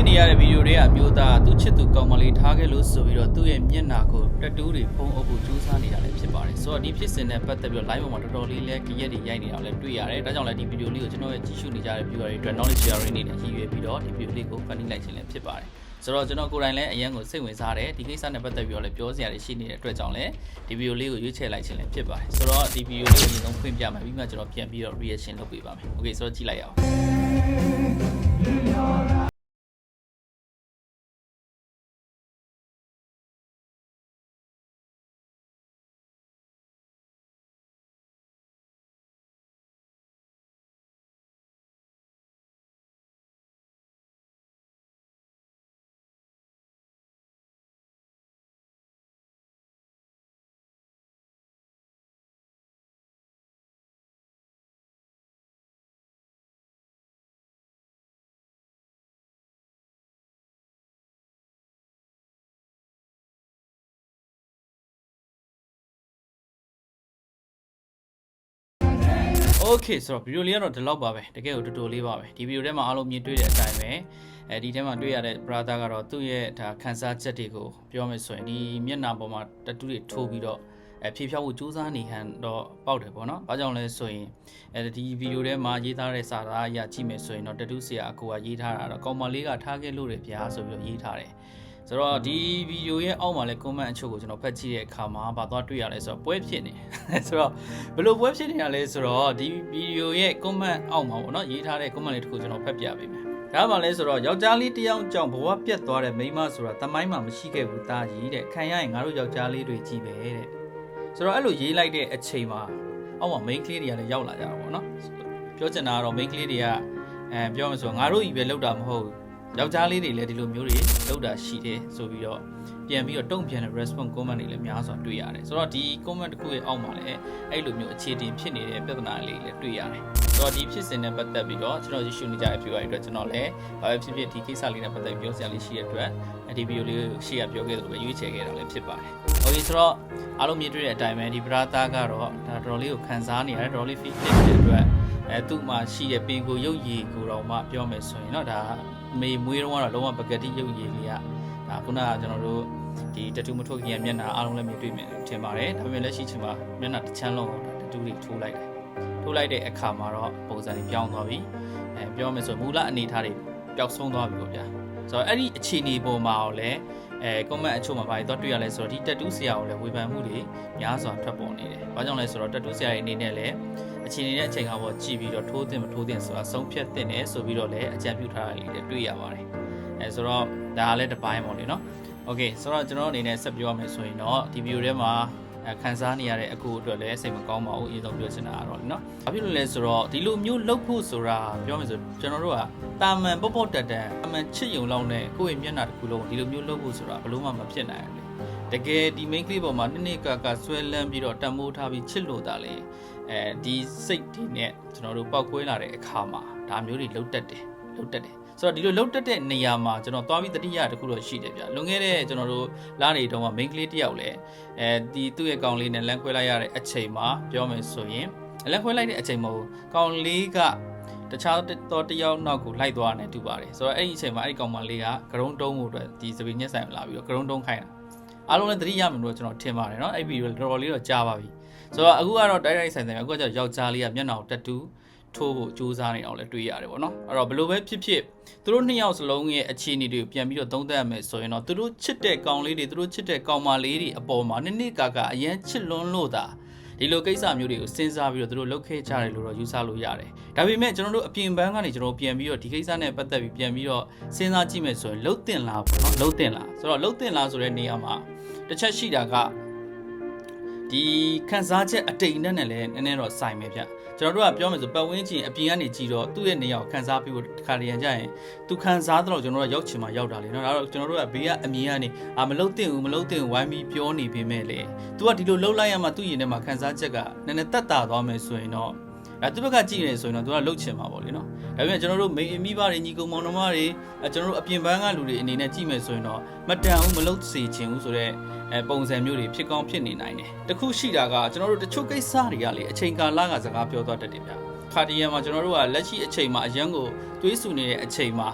တွေ့နေရတဲ့ဗီဒီယိုတွေကအမျိုးသားသူ့ချစ်သူကောင်းမလေးထားခဲ့လို့ဆိုပြီးတော့သူ့ရဲ့မျက်နှာကိုတက်တူးတွေဖုံးအုပ်ဖို့ကြိုးစားနေတာလည်းဖြစ်ပါတယ်ဆိုတော့ဒီဖြစ်စဉ်နဲ့ပတ်သက်ပြီးတော့ live ပေါ်မှာတော်တော်လေးလဲကြရက်တွေရိုက်နေတာလည်းတွေ့ရတယ်ဒါကြောင့်လည်းဒီဗီဒီယိုလေးကိုကျွန်တော်ရဲ့ကြည့်ရှုနေကြတဲ့ viewer တွေအတွက် knowledge sharing အနေနဲ့ရည်ရွယ်ပြီးတော့ဒီဗီဒီယိုလေးကိုဖန်တီးလိုက်ခြင်းလည်းဖြစ်ပါတယ်ဆိုတော့ကျွန်တော်ကိုယ်တိုင်လည်းအရန်ကိုစိတ်ဝင်စားတယ်ဒီကိစ္စနဲ့ပတ်သက်ပြီးတော့လည်းပြောစရာတွေရှိနေတဲ့အတွက်ကြောင့်လည်းဒီဗီဒီယိုလေးကိုရွေးချယ်လိုက်ခြင်းလည်းဖြစ်ပါတယ်ဆိုတော့ဒီဗီဒီယိုလေးကိုအရင်ဆုံးဖွင့်ပြမယ်ပြီးမှကျွန်တော်ပြန်ပြီးတော့ reaction လုပ်ပေးပါမယ် okay ဆိုတော့ကြည့်လိုက်ရအောင် Okay ဆိုတော့ဗီဒီယိုလေးကတော့ဒီလောက်ပါပဲတကယ်ကိုတော်တော်လေးပါပဲဒီဗီဒီယိုထဲမှာအားလုံးမြင်တွေ့တဲ့အတိုင်းပဲအဲဒီထဲမှာတွေ့ရတဲ့ brother ကတော့သူ့ရဲ့ဒါခန်းစားချက်တွေကိုပြောမယ်ဆိုရင်ဒီမျက်နှာပေါ်မှာတတူးတွေထိုးပြီးတော့အဲဖြေဖြောက်ဖို့စူးစမ်းနေဟန်တော့ပေါက်တယ်ပေါ့နော်။ဘာကြောင့်လဲဆိုရင်အဲဒီဗီဒီယိုထဲမှာရေးထားတဲ့စာသားအရာကြည့်မယ်ဆိုရင်တော့တတူးဆရာအကူကရေးထားတာတော့ကောင်မလေးကထားခဲ့လို့တယ်ဗျာဆိုပြီးတော့ရေးထားတယ်။ ဆိုတော့ဒီဗီဒီယိုရဲ့အောက်မှာလည်း comment အချို့ကိုကျွန်တော်ဖတ်ကြည့်တဲ့အခါမှာဘာသွားတွေ့ရလဲဆိုတော့ပွဲဖြစ်နေဆိုတော့ဘယ်လိုပွဲဖြစ်နေတာလဲဆိုတော့ဒီဗီဒီယိုရဲ့ comment အောက်မှာပေါ့နော်ရေးထားတဲ့ comment လေးတစ်ခုကျွန်တော်ဖတ်ပြပေးမယ်ဒါမှလည်းဆိုတော့ယောက်ျားလေးတစ်ယောက်ကြောင့်ဘဝပြတ်သွားတဲ့မိန်းမဆိုတာတမိုင်းမှာမရှိခဲ့ဘူးတာကြီးတဲ့ခံရရင်ငါတို့ယောက်ျားလေးတွေကြီးပဲတဲ့ဆိုတော့အဲ့လိုရေးလိုက်တဲ့အချိန်မှာအောက်မှာ main ကလေးတွေကလည်းရောက်လာကြတာပေါ့နော်ပြောချင်တာကတော့ main ကလေးတွေကအဲပြောမှဆိုတော့ငါတို့ကြီးပဲလောက်တာမဟုတ်ဘူး ယောက်ျားလေးတွေလည်းဒီလိုမျိုးတွေလောက်တာရှိတယ်ဆိုပြီးတော့ပြန်ပြီးတော့တုံ့ပြန်တဲ့ response comment တွေလည်းများစွာတွေ့ရတယ်ဆိုတော့ဒီ comment တစ်ခုရဲ့အောက်မှာလည်းအဲ့လိုမျိုးအခြေတင်ဖြစ်နေတဲ့ပြဿနာလေးတွေလည်းတွေ့ရတယ်ဆိုတော့ဒီဖြစ်စဉ်နဲ့ပတ်သက်ပြီးတော့ကျွန်တော်ရရှိနေကြတဲ့ viewer တွေအတွက်ကျွန်တော်လည်းဘာပဲဖြစ်ဖြစ်ဒီကိစ္စလေးနဲ့ပတ်သက်ပြီးပြောစရာလေးရှိတဲ့အတွက်ဒီဗီဒီယိုလေးကိုရှေ့ကပြောခဲ့သလိုပဲရွေးချယ်ခဲ့တာလည်းဖြစ်ပါတယ်။ Okay ဆိုတော့အားလုံးမြင်တွေ့တဲ့အတိုင်းပဲဒီ brother ကတော့ဒါတော်တော်လေးကိုခံစားနေရတယ်တော်တော်လေး fit ဖြစ်တဲ့အတွက်အဲသူ့မှာရှိတဲ့ပင်ကိုရုပ်ရည်ကိုတော့မှပြောမယ်ဆိုရင်တော့ဒါ မေမွေးတော့ကတော့လုံးဝပကတိရုပ်ရည်လေးကဒါခုနကကျွန်တော်တို့ဒီတတူမထုတ်ခင်မျက်နှာအားလုံးလည်းမြင်တွေ့မြင်ထင်ပါတယ်ဒါပေမဲ့လက်ရှိချိန်မှာမျက်နှာတစ်ချမ်းလုံးကိုတတူတွေထိုးလိုက်တယ်ထိုးလိုက်တဲ့အခါမှာတော့ပုံစံတွေပြောင်းသွားပြီအဲပြောမယ်ဆိုမူလအနေထားတွေပျောက်ဆုံးသွားပြီပေါ့ဗျာ ဆိုတော့အဲ့ဒီအခြေအနေပေါ်မှာတော့လည်းအဲ comment အချို့မှာဘာတွေတော့တွေ့ရလဲဆိုတော့ဒီတက်တူးဆရာကိုလည်းဝေဖန်မှုတွေများစွာထွက်ပေါ်နေတယ်။ဘာကြောင့်လဲဆိုတော့တက်တူးဆရာရဲ့အနေနဲ့လည်းအခြေအနေနဲ့အချိန်ကပေါ်ကြည့်ပြီးတော့ထိုးတင်မထိုးတင်ဆိုတာဆုံးဖြတ်တင်တယ်ဆိုပြီးတော့လည်းအကြံပြုထားတာလေးတွေတွေ့ရပါတယ်။အဲဆိုတော့ဒါကလည်းတစ်ပိုင်းပေါ့လေနော်။ Okay ဆိုတော့ကျွန်တော်အနေနဲ့ဆက်ပြောရမယ်ဆိုရင်တော့ဒီဗီဒီယိုထဲမှာအ ခန်းစားနေရတဲ့အကူအတွက်လည်းစိတ်မကောင်းပါဘူးအရင်ဆုံးပြောချင်တာကတော့เนาะ။ဘာဖြစ်လို့လဲဆိုတော့ဒီလိုမျိုးလှုပ်ဖို့ဆိုတာပြောမယ်ဆိုကျွန်တော်တို့ကတာမန်ပေါ့ပေါ့တက်တက်အမှန်ချစ်ယုံလောက်နဲ့ကိုယ့်ရဲ့မျက်နှာတစ်ခုလုံးဒီလိုမျိုးလှုပ်ဖို့ဆိုတာဘလို့မှမဖြစ်နိုင်ဘူးလေ။တကယ်ဒီ main clip ပေါ်မှာနှစ်နှစ်ကကဆွဲလန်းပြီးတော့တံမိုးထားပြီးချစ်လို့တာလေအဲဒီစိတ်ဒီနဲ့ကျွန်တော်တို့ပောက်ကွဲလာတဲ့အခါမှာဒါမျိုးတွေလှုပ်တက်တယ်လှုပ်တက်တယ် ဆိုတော့ဒီလိုလှုပ်တက်တဲ့နေရာမှာကျွန်တော်သွားပြီးတတိယတခုတော့ရှိတယ်ဗျလွန်ခဲ့တဲ့ကျွန်တော်တို့လာနေတုန်းက main ကလေးတယောက်လည်းအဲဒီသူ့ရဲ့ကောင်လေးနဲ့လမ်းခွဲလိုက်ရတဲ့အချိန်မှာပြောမယ်ဆိုရင်လမ်းခွဲလိုက်တဲ့အချိန်မှာကောင်လေးကတခြားတော့တယောက်နောက်ကိုလိုက်သွားတယ်တူပါတယ်ဆိုတော့အဲ့ဒီအချိန်မှာအဲ့ဒီကောင်မလေးကဂရုံးတုံးဖို့အတွက်ဒီစပင်းညက်ဆိုင်လာပြီးတော့ဂရုံးတုံးခိုင်းတာအားလုံးလည်းသတိရမယ်လို့ကျွန်တော်ထင်ပါတယ်เนาะအဲ့ဗီဒီယိုတော်တော်လေးတော့ကြားပါပြီဆိုတော့အခုကတော့တိုက်ရိုက်ဆိုင်ဆိုင်အခုကကျယောက်ျားလေးကမျက်နှာကိုတက်တူး ထိုးဖို့ကြိုးစားနေအောင်လည်းတွေးရတယ်ပေါ့နော်အဲ့တော့ဘယ်လိုပဲဖြစ်ဖြစ်သူတို့နှစ်ယောက်စလုံးရဲ့အခြေအနေတွေကိုပြန်ပြီးတော့သုံးသပ်ရမယ်ဆိုရင်တော့သူတို့ချစ်တဲ့ကောင်လေးတွေသူတို့ချစ်တဲ့ကောင်မလေးတွေအပေါ်မှာနစ်နစ်ကာကာအရန်ချစ်လွန်းလို့သာဒီလိုကိစ္စမျိုးတွေကိုစဉ်းစားပြီးတော့သူတို့လုပ်ခဲ့ကြတယ်လို့တော့ယူဆလို့ရတယ်။ဒါပေမဲ့ကျွန်တော်တို့အပြင်ပန်းကနေကျွန်တော်ပြန်ပြီးတော့ဒီကိစ္စနဲ့ပတ်သက်ပြီးပြန်ပြီးတော့စဉ်းစားကြည့်မယ်ဆိုရင်လှုပ်တင်လားပေါ့နော်လှုပ်တင်လားဆိုတော့လှုပ်တင်လားဆိုတဲ့နေရာမှာတစ်ချက်ရှိတာကဒီခန်းစားချက်အတိတ်နဲ့လည်းနည်းနည်းတော့ဆိုင်ပဲဗျ ကျွန်တော်တို့ကပြောမယ်ဆိုပတ်ဝန်းကျင်အပြင်ကနေကြည့်တော့သူ့ရဲ့နေရာကိုခန်းစားပြီးတော့တစ်ခါတရံကြရင်သူခန်းစားတော့ကျွန်တော်တို့ရောက်ချင်မှရောက်တာလေနော်ဒါတော့ကျွန်တော်တို့ကဘေးကအမြင်ကနေအာမလုတ်တင်ဘူးမလုတ်တင်ဝိုင်းပြီးပြောနေပေမဲ့လေ तू ကဒီလိုလှုပ်လိုက်ရမှသူ့ရင်ထဲမှာခန်းစားချက်ကနည်းနည်းတက်တာသွားမယ်ဆိုရင်တော့ အဲသူဘက်ကကြည့်နေဆိုရင်တော့ तू ကလှုပ်ချင်မှာပေါ့လေနော်ဒါပေမဲ့ကျွန်တော်တို့မိအမိဘတွေညီကောင်မောင်နှမတွေအဲကျွန်တော်တို့အပြင်ပန်းကလူတွေအနေနဲ့ကြည့်မယ်ဆိုရင်တော့မတန်ဘူးမလှုပ်စေချင်ဘူးဆိုတော့အဲပုံစံမျိုးတွေဖြစ်ကောင်းဖြစ်နေနိုင်တယ်တခုရှိတာကကျွန်တော်တို့တချို့ကိစ္စတွေကလေအချိန်ကာလကစကားပြောသွားတတ်တယ်ဗျာ ခါဒီယန်မှာကျွန်တော်တို့ကလက်ရှိအချိန်မှာအရန်ကိုတွေးဆူနေတဲ့အချိန်မှာ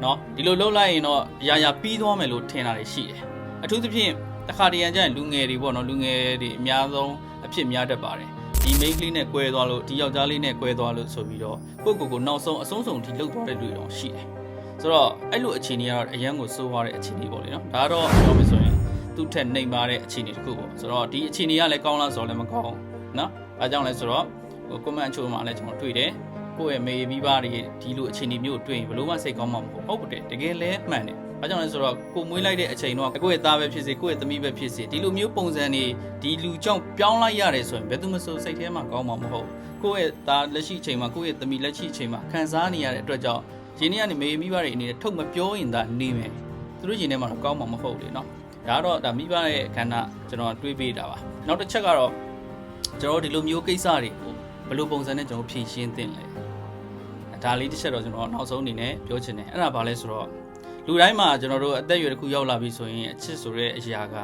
เนาะဒီလိုလှုပ်လိုက်ရင်တော့ရာရာပြီးသွားမယ်လို့ထင်တာတွေရှိတယ်အထူးသဖြင့်တစ်ခါတရံကျရင်လူငယ်တွေပေါ့နော်လူငယ်တွေအများဆုံးအဖြစ်များတတ်ပါတယ် ဒီမိန်းကလေးနဲ့꿰သွားလို့ဒီယောက်ျားလေးနဲ့꿰သွားလို့ဆိုပြီးတော့ကိုယ့်ကိုယ်ကိုနောက်ဆုံးအဆုံးစုံထိလှုပ်သွားတဲ့လူတွေတော့ရှိတယ်ဆိုတော့အဲ့လိုအခြေအနေကတော့အရန်ကိုစိုးသွားတဲ့အခြေအနေပေါ့လေနော်ဒါတော့ပြောမယ်ဆိုရင်သူ့ထက်နှိမ်ပါတဲ့အခြေအနေတစ်ခုပေါ့ဆိုတော့ဒီအခြေအနေကလည်းကောင်းလားဆိုတော့လည်းမကောင်းနော်အဲကြောင့်လဲဆိုတော့ဟို comment အချို့မှာလည်းကျွန်တော်တွေ့တယ်ကိုယ့်ရဲ့မေမိဘတွေဒီလိုအခြေအနေမျိုးတွေ့ရင်ဘယ်လို့မှစိတ်ကောင်းမှာမဟုတ်ဟုတ်တယ်တကယ်လဲမှန်တယ်။ ဘာကြောင့်လဲဆိုတော့ကိုမွေးလိုက်တဲ့အချိန်တော့ကိုယ့်ရဲ့သားပဲဖြစ်စေကိုယ့်ရဲ့သမီးပဲဖြစ်စေဒီလိုမျိုးပုံစံတွေဒီလူကြောင့်ပြောင်းလိုက်ရတယ်ဆိုရင်ဘယ်သူမှစိုးစိတ်ထဲမှာကောင်းမှာမဟုတ်။ကိုယ့်ရဲ့သားလက်ရှိအချိန်မှာကိုယ့်ရဲ့သမီးလက်ရှိအချိန်မှာခံစားနေရတဲ့အတွက်ကြောင့်ရင်းနှီးကနေမေမိဘတွေအနေနဲ့ထုတ်မပြောရင်သာနေမယ်။သူတို့ရင်းထဲမှာတော့ကောင်းမှာမဟုတ်လေနော်။ဒါကတော့ဒါမိဘရဲ့အခမ်းအနားကျွန်တော်တွေးပေးတာပါ။နောက်တစ်ချက်ကတော့ကျွန်တော်ဒီလိုမျိုးကိစ္စတွေကိုဘယ်လိုပုံစံနဲ့ကျွန်တော်ဖြေရှင်းသင့်လဲ။ဒါလေးတစ်ချက်တော့ကျွန်တော်နောက်ဆုံးအနေနဲ့ပြောချင်တယ်။အဲ့ဒါဘာလဲဆိုတော့ လူတိုင်းမှာကျွန်တော်တို့အသက်အရွယ်တစ်ခုရောက်လာပြီဆိုရင်အချစ်ဆိုတဲ့အရာက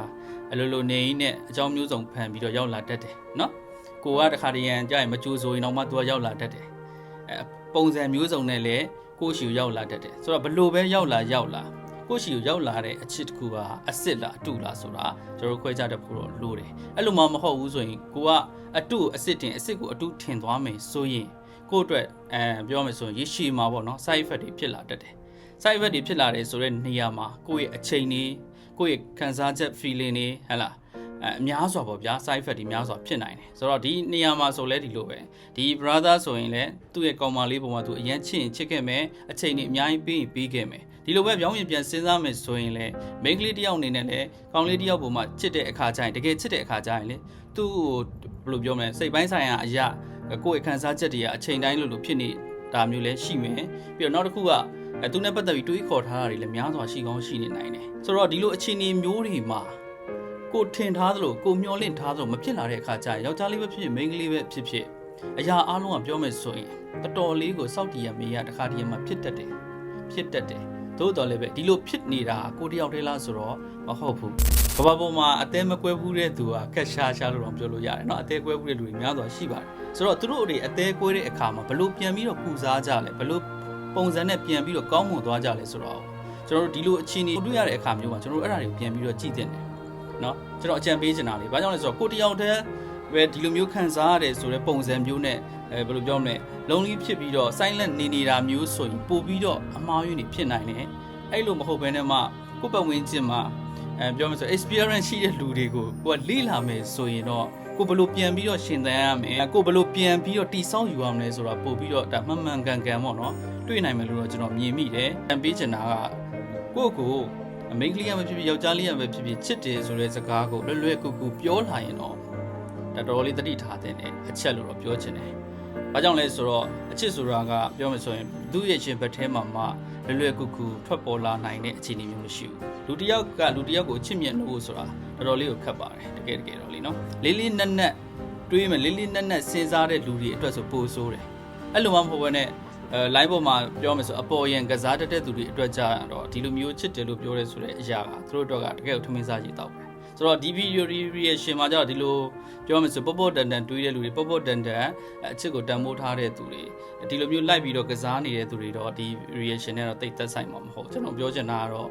အလိုလိုနေရင်းနဲ့အကြောင်းမျိုးစုံဖန်ပြီးတော့ရောက်လာတတ်တယ်နော်ကိုကတခါတရံကြာရင်မကြိုးဆိုရင်တော့မှသူကရောက်လာတတ်တယ်အဲပုံစံမျိုးစုံနဲ့လည်းကိုယ့်ရှီကိုရောက်လာတတ်တယ်ဆိုတော့ဘလို့ပဲရောက်လာရောက်လာကိုယ့်ရှီကိုရောက်လာတဲ့အချစ်တစ်ခုကအစ်စ်လားအတုလားဆိုတာကျွန်တော်ခွဲခြားတတ်ဖို့တော့လိုတယ်အဲ့လိုမှမဟုတ်ဘူးဆိုရင်ကိုကအတုအစ်စ်တင်အစ်စ်ကိုအတုထင်သွားမယ်ဆိုရင်ကိုယ့်အတွက်အဲပြောမယ်ဆိုရင်ရရှိမှာပေါ့နော် side effect တွေဖြစ်လာတတ်တယ် side effect တွေဖြစ်လာတယ်ဆိုတဲ့နေရာမှာကိုယ့်ရဲ့အချိန်တွေကိုယ့်ရဲ့ခံစားချက် feeling တွေဟဲ့လားအဲအများစွာပေါ့ဗျာ side effect တွေများစွာဖြစ်နိုင်တယ်ဆိုတော့ဒီနေရာမှာဆိုလဲဒီလိုပဲဒီ brother ဆိုရင်လည်းသူ့ရဲ့ကောင်မလေးပုံမှာသူအရန်ချစ်ရင်ချစ်ခဲ့မယ်အချိန်တွေအများကြီးပေးရင်ပေးခဲ့မယ်ဒီလိုပဲပြောင်းပြန်ပြန်စဉ်းစားမယ်ဆိုရင်လည်း main ကလေးတစ်ယောက်အနေနဲ့လည်းကောင်လေးတစ်ယောက်ပုံမှာချစ်တဲ့အခါကျရင်တကယ်ချစ်တဲ့အခါကျရင်လေသူ့ကိုဘယ်လိုပြောမလဲစိတ်ပိုင်းဆိုင်ရာအရာကိုယ့်ရဲ့ခံစားချက်တွေကအချိန်တိုင်းလို့လို့ဖြစ်နေတာမျိုးလည်းရှိမယ်ပြီးတော့နောက်တစ်ခုက အဲသူနဲ့ပတ်သက်ပြီးတွေးခေါ်ထားတာတွေလည်းများစွာရှိကောင်းရှိနေနိုင်တယ်ဆိုတော့ဒီလိုအခြေအနေမျိုးတွေမှာကိုထင်ထားသလိုကိုမျောလင့်ထားသလိုမဖြစ်လာတဲ့အခါကျရင်ယောက်ျားလေးပဲဖြစ်ဖြစ်မိန်းကလေးပဲဖြစ်ဖြစ်အရာအလုံးကပြောမယ်ဆိုရင်တော်တော်လေးကိုစောက်တီရမေးရတခါတည်းမှာဖြစ်တတ်တယ်ဖြစ်တတ်တယ်သို့တော်လည်းပဲဒီလိုဖြစ်နေတာကိုတယောက်တည်းလားဆိုတော့မဟုတ်ဘူးကဘာပေါ်မှာအသေးမကွဲဘူးတဲ့သူကကက်ရှားရှားလို့တော့ပြောလို့ရတယ်เนาะအသေးကွဲဘူးတဲ့လူတွေများစွာရှိပါတယ်ဆိုတော့သူတို့တွေအသေးကွဲတဲ့အခါမှာဘလို့ပြန်ပြီးတော့ပူစားကြလဲဘလို့ ပုံစံနဲ့ပြန်ပြီးတော့ကောင်းမွန်သွားကြလဲဆိုတော့ကျွန်တော်တို့ဒီလိုအခြေအနေတွေ့ရတဲ့အခါမျိုးမှာကျွန်တော်တို့အဲ့ဒါတွေကိုပြန်ပြီးတော့ကြည့်တင်တယ်เนาะကျွန်တော်အကြံပေးချင်တာလေဘာကြောင့်လဲဆိုတော့ကိုတယောက်တည်းပဲဒီလိုမျိုးခံစားရတယ်ဆိုတဲ့ပုံစံမျိုးနဲ့အဲဘယ်လိုပြောမလဲလုံးလေးဖြစ်ပြီးတော့ silent နေနေတာမျိုးဆိုရင်ပို့ပြီးတော့အမှားယွင်းနေဖြစ်နိုင်တယ်အဲ့လိုမဟုတ်ဘဲနဲ့မှကိုယ့်ပတ်ဝန်းကျင်မှာအဲပြောမယ်ဆို experience ရှိတဲ့လူတွေကိုကိုကလေ့လာမယ်ဆိုရင်တော့ ကိုဘလို့ပြန်ပြီးတော့ရှင်သန်ရမယ်ကိုဘလို့ပြန်ပြီးတော့တိဆောက်ယူရမလဲဆိုတော့ပို့ပြီးတော့ဒါမှန်မှန်ကန်ကန်ပေါ့နော်တွေ့နိုင်မယ်လို့တော့ကျွန်တော်မြင်မိတယ်။ပြန်ပေးချင်တာကကိုယ့်ကိုအမိန်းကလေးရမဖြစ်ဖြစ်ယောက်ျားလေးရမဖြစ်ဖြစ်ချစ်တယ်ဆိုတဲ့စကားကိုလွယ်လွယ်ကူကူပြောလာရင်တော့ဒါတော်တော်လေးတတိထားတဲ့အချက်လို့တော့ပြောချင်တယ်။ဘာကြောင့်လဲဆိုတော့အချစ်ဆိုတာကပြောမယ်ဆိုရင်သူ့ရဲ့ရှင်ဘက်ထဲမှာမှလွယ်လွယ်ကူကူထွက်ပေါ်လာနိုင်တဲ့အခြေအနေမျိုးမရှိဘူး။လူတစ်ယောက်ကလူတစ်ယောက်ကိုအချစ်မြတ်လို့ဆိုတာ တော်တော်လေးကိုခက်ပါတယ်တကယ်တကယ်တော့လीနော်။လေးလေးနက်နက်တွေးမယ်လေးလေးနက်နက်စဉ်းစားတဲ့လူတွေအတွက်ဆိုပိုဆိုးတယ်။အဲ့လိုမှမဟုတ်ဘဲနဲ့အဲ line ပေါ်မှာပြောမယ်ဆိုအပေါ်ယံကစားတတ်တဲ့သူတွေအတွက်ကြတော့ဒီလိုမျိုးချစ်တယ်လို့ပြောရဲဆိုတဲ့အရာကသူတို့အတွက်ကတကယ်ကိုထမင်းစားကြည့်တော့ပဲ ဆိုတော့ဒီ video reaction မှာကြတော့ဒီလိုပြောမယ်ဆိုပေါ့ပေါ့တန်တန်တွေးတဲ့လူတွေပေါ့ပေါ့တန်တန်အချစ်ကိုတန်ဖိုးထားတဲ့သူတွေဒီလိုမျိုးလိုက်ပြီးတော့ကစားနေတဲ့သူတွေတော့ဒီ reaction နဲ့တော့တိတ်သက်ဆိုင်မှာမဟုတ်ကျွန်တော်ပြောချင်တာကတော့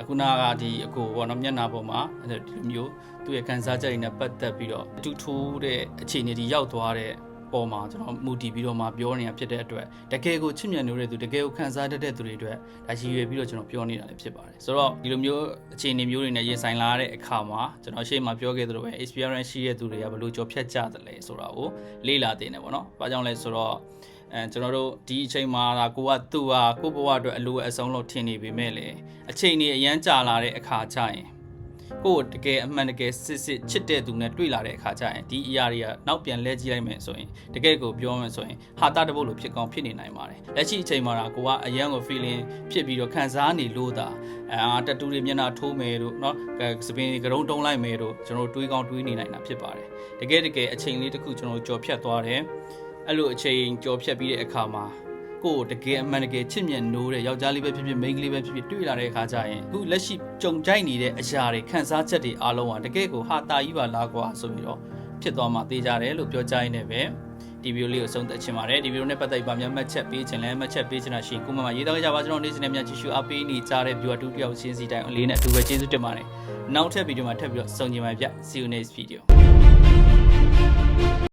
အခုနကဒီအကိုပေါ့နော်မျက်နှာပေါ်မှာဒီလိုမျိုးသူ့ရဲ့ကန်စားချက်တွေနဲ့ပတ်သက်ပြီးတော့အတူထိုးတဲ့အခြေအနေတွေရောက်သွားတဲ့ ပေါ်မှာကျွန်တော်မူတည်ပြီးတော့မှပြောနေတာဖြစ်တဲ့အတွက်တကယ်ကိုချစ်မြတ်နေတဲ့သူတကယ်ကိုခံစားတတ်တဲ့သူတွေအတွက်ဒါရည်ရွယ်ပြီးတော့ကျွန်တော်ပြောနေတာလည်းဖြစ်ပါတယ်ဆိုတော့ဒီလိုမျိုးအခြေအနေမျိုးတွေနဲ့ရင်ဆိုင်လာတဲ့အခါမှာကျွန်တော်ရှေ့မှာပြောခဲ့သလိုပဲ experience ရှိတဲ့သူတွေကဘယ်လိုကြော်ဖြတ်ကြသလဲဆိုတာကိုလေ့လာသင်တယ်ပေါ့နော်။ဘာကြောင့်လဲဆိုတော့အဲကျွန်တော်တို့ဒီအချိန်မှာဒါကိုကသူ့ဟာကိုဘဝအတွက်အလိုအဆုံးလို့ထင်နေပေမဲ့လေအချိန်ကြီးအရန်ကြာလာတဲ့အခါကျရင် ကိုယ်တကယ်အမှန်တကယ်စစ်စစ်ချစ်တဲ့သူနဲ့တွေ့လာတဲ့အခါကျရင်ဒီအရာတွေကနောက်ပြန်လဲကြည့်လိုက်မယ်ဆိုရင်တကယ်ကိုပြောမယ်ဆိုရင်ဟာတာတပုတ်လို့ဖြစ်ကောင်းဖြစ်နေနိုင်ပါတယ်လက်ရှိအချိန်မှာတော့ကိုကအရန်ကို feeling ဖြစ်ပြီးတော့ခံစားနေလို့သာအာတတူတွေမျက်နှာထိုးမယ်တို့เนาะစပင်းကရုံးတုံးလိုက်မယ်တို့ကျွန်တော်တွေးကောင်းတွေးနေနိုင်တာဖြစ်ပါတယ်တကယ်တကယ်အချိန်လေးတစ်ခုကျွန်တော်ကြော်ဖြတ်သွားတယ်အဲ့လိုအချိန်ကြော်ဖြတ်ပြီးတဲ့အခါမှာ ကိုတကယ်အမှန်တကယ်ချစ်မြတ်နိုးတဲ့ယောက်ျားလေးပဲဖြစ်ဖြစ်မိန်းကလေးပဲဖြစ်ဖြစ်တွေ့လာတဲ့အခါကျရင်အခုလက်ရှိကြုံကြိုက်နေတဲ့အရာတွေခံစားချက်တွေအားလုံးဟာတကယ်ကိုဟာတာကြီးပါလားကွာဆိုပြီးတော့ဖြစ်သွားမှသိကြတယ်လို့ပြောကြရင်းနဲ့ပဲဒီဒီဗီဒီယိုလေးကိုဆုံးသက်ချင်ပါတယ်ဒီဗီဒီယိုနဲ့ပတ်သက်ပြီးဗာများမှတ်ချက်ပေးချင်လဲမှတ်ချက်ပေးချင်တာရှိရင်ကိုမမရေးတော့ကြပါကျွန်တော်နေ့စဉ်နဲ့များကြည့်ရှုအားပေးနေကြတဲ့ viewer တူတယောက်ချင်းစီတိုင်းအလေးနဲ့အတူပဲကျေးဇူးတင်ပါတယ်နောက်ထပ်ဗီဒီယိုမှာထပ်ပြီးတော့ဆုံကြပါမယ်ဗျ see you next video